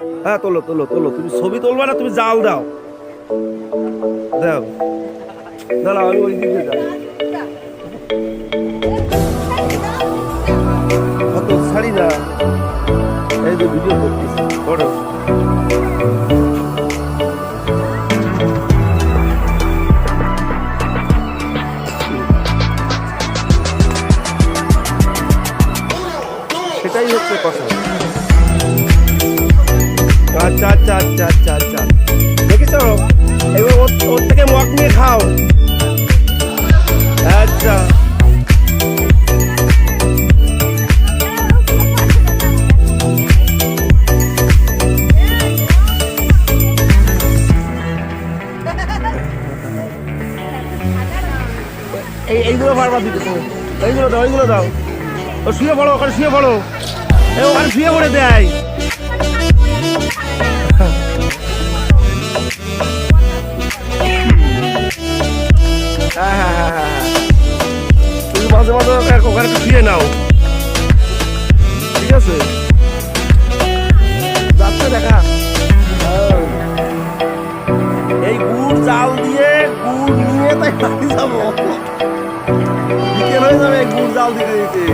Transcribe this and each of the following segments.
হ্যাঁ তোলো তোলো তোলো। তুমি ছবি তুলবা না, তুমি জাল দাও। দাও। দাঁড়াও, আমি ওই দিকে যাই। কত ছাড়ি না। এই যে ভিডিও করতেছি দাও, এইগুলো দাও। ও, শুয়ে পড়ো, ওখানে শুয়ে পড়ো। এ, ওখানে শুয়ে পড়ে দেয় হ্যাঁ হ্যাঁ হ্যাঁ। তুমি মাঝে মাঝে ওখানে একটু নাও। ঠিক আছে? দেখা। এই গুড় জাল দিয়ে গুড় নিয়ে তাই যাব। হয়ে যাবে গুড় জাল দিতে দিতে।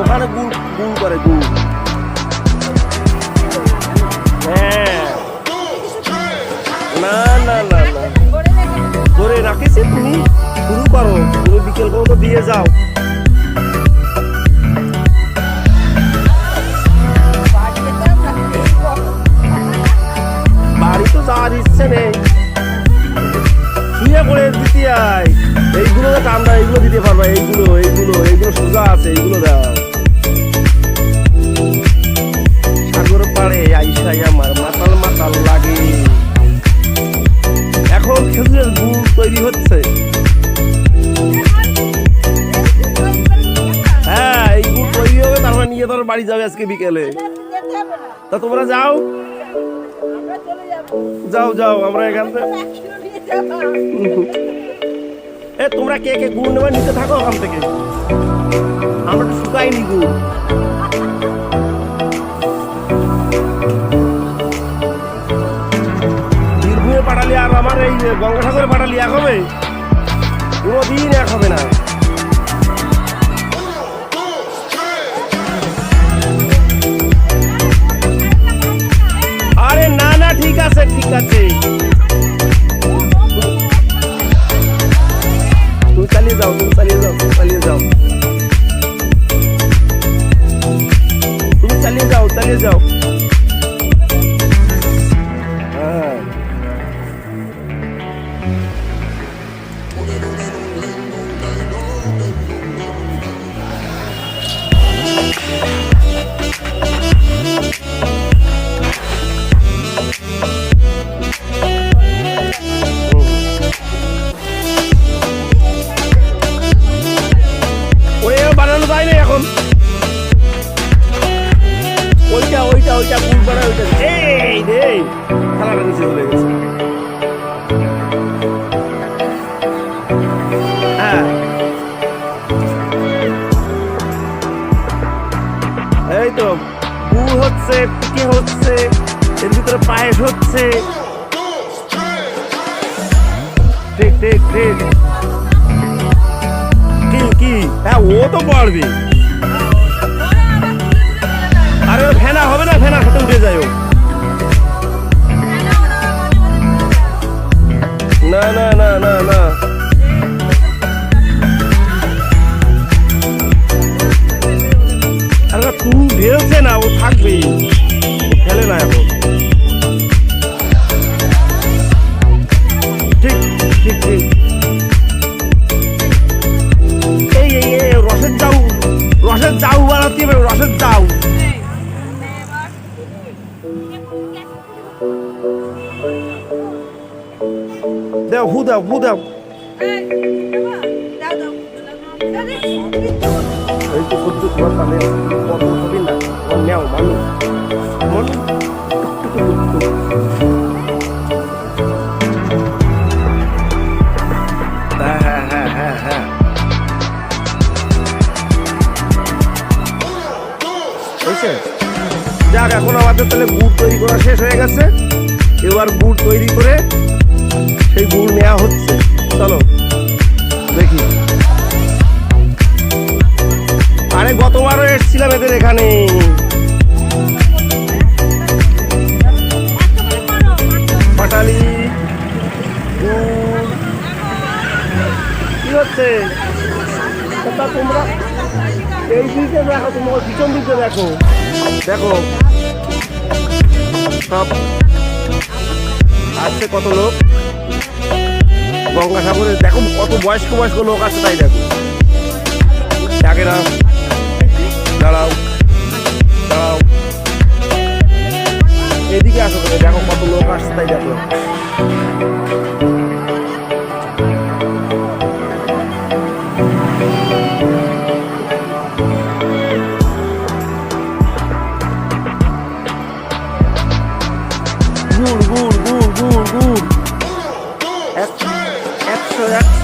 ওখানে গুড় গুড় করে, গুড়। হ্যাঁ। না না না না। ধরে রাখিস তুমি শুরু করো। তুমি বিকেল পর্যন্ত দিয়ে যাও। আছে এইগুলো দাও। সাগর পাড়ে আইসাই আমার মাতাল মাতাল লাগে। এখন খেজুরের গুড় তৈরি হচ্ছে। হ্যাঁ এই গুড় তৈরি হবে তারপর নিয়ে তোর বাড়ি যাবে আজকে বিকেলে। তা তোমরা যাও। যাও যাও আমরা এখান থেকে এ তোমরা কে কে গুড় নেবে নিতে থাকো ওখান থেকে। তো গুড় বীরভূমে পাঠালি আর আমার এই গঙ্গাসাগরে পাঠালি এক হবে? কোনোদিন এক হবে না। আরে না না, ঠিক আছে ঠিক আছে। তুমি চালিয়ে যাও তুমি চালিয়ে যাও তুমি চালিয়ে যাও। হচ্ছে। ঠিক ঠিক ঠিক কি কি? হ্যাঁ ও তো পারবে। এই তো সহ্য তোমার তাহলে কত যাক এখন আমাদের তাহলে গুড় তৈরি করা শেষ হয়ে গেছে এবার গুড় তৈরি করে সেই গুড় নেওয়া হচ্ছে চলো। দেখি। আরে, গতবারও এসেছিলাম এদের এখানে। পাটালি কি হচ্ছে? তোমরা এই দিকে দেখো, তোমার পিছন দিকে দেখো। দেখো। সব আসছে কত লোক। গঙ্গাসাগরে দেখো কত বয়স্ক বয়স্ক লোক আছে তাই দেখো। ডাকে না দাঁড়াও দাঁড়াও। এদিকে আসো দেখো কত লোক আসছে তাই দেখো।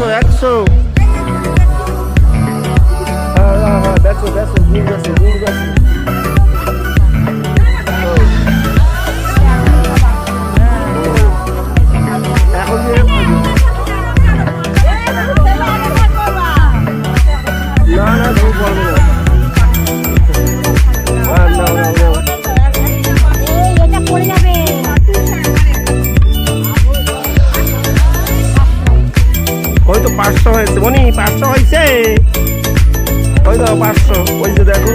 একশো একশো একশো হ্যাঁ হ্যাঁ হ্যাঁ দেখো দেখো গুড় গেছে গুড় গেছে তো পাঁচশো হয়েছে। মনি পাঁচশো হয়েছে? ওই তো পাঁচশো? ওই যে দেখো।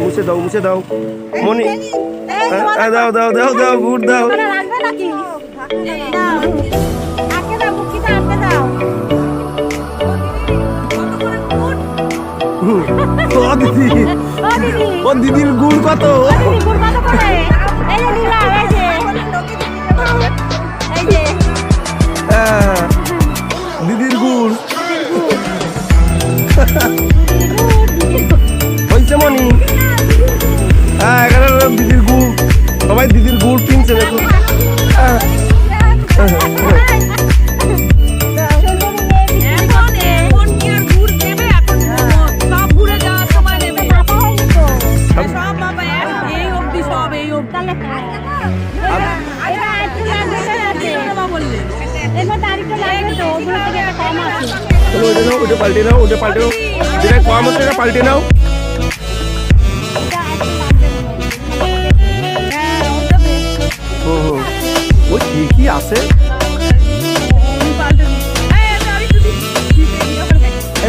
মুছে দাও মুছে দাও। মনি দাও দাও দাও দাও গুড় দাও। হুম, দিদির গুড় কত? ওইটা পাল্টে নাও ওইটা পাল্টে নাও যেটা কম হচ্ছে সেটা পাল্টে নাও ও দেবে হুম, হুম। ওই ঠিকই আছে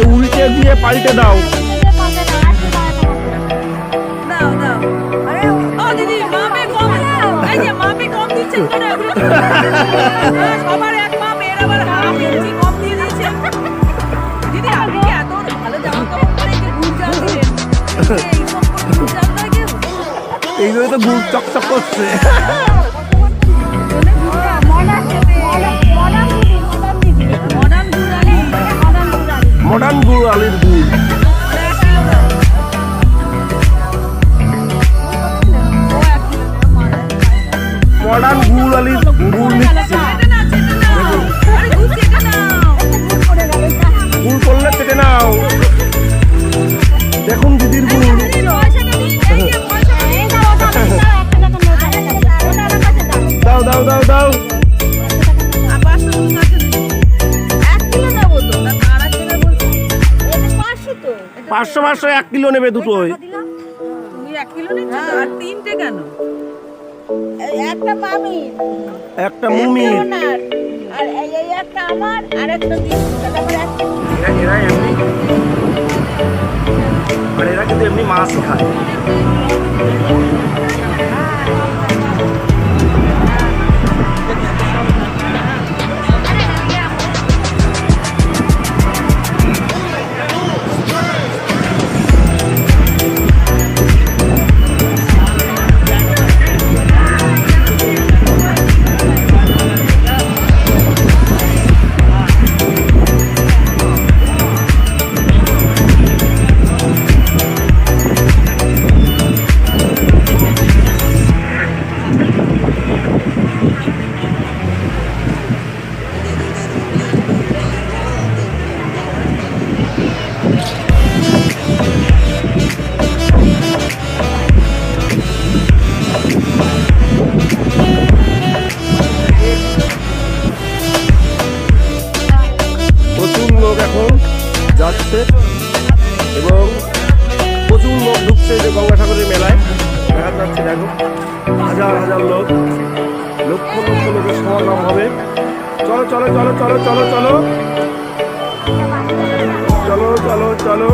উল্টে দিয়ে পাল্টে দাও সবার এক মাপ এর আবার হাফ ইঞ্চি কম দিয়ে দিয়েছেন দিদি আপনি কি এত ভালো জামা কাপড় পরে যে গুড় জাল দিলেন করে গুড় জাল কেউ এইগুলো তো গুড় চকচক করছে। মডার্ন গুড় আলির গুড় পাঁচশো পাঁচশো এক কিলো নেবে দুটো। তুমি এক কিলো আর তিনটে কেন? একটা মামি। আর এই এই একটা আমার আর একটা দিদি। তারপরে একটা এরা এরা এমনি মাছ খায়। হচ্ছে এবং প্রচুর লোক ঢুকছে যে গঙ্গাসাগরের মেলায়। দেখা যাচ্ছে, দেখো, হাজার হাজার লোক, লক্ষ লক্ষ লোকের সমাগম হবে। চলো চলো চলো চলো চলো চলো। চলো চলো চলো।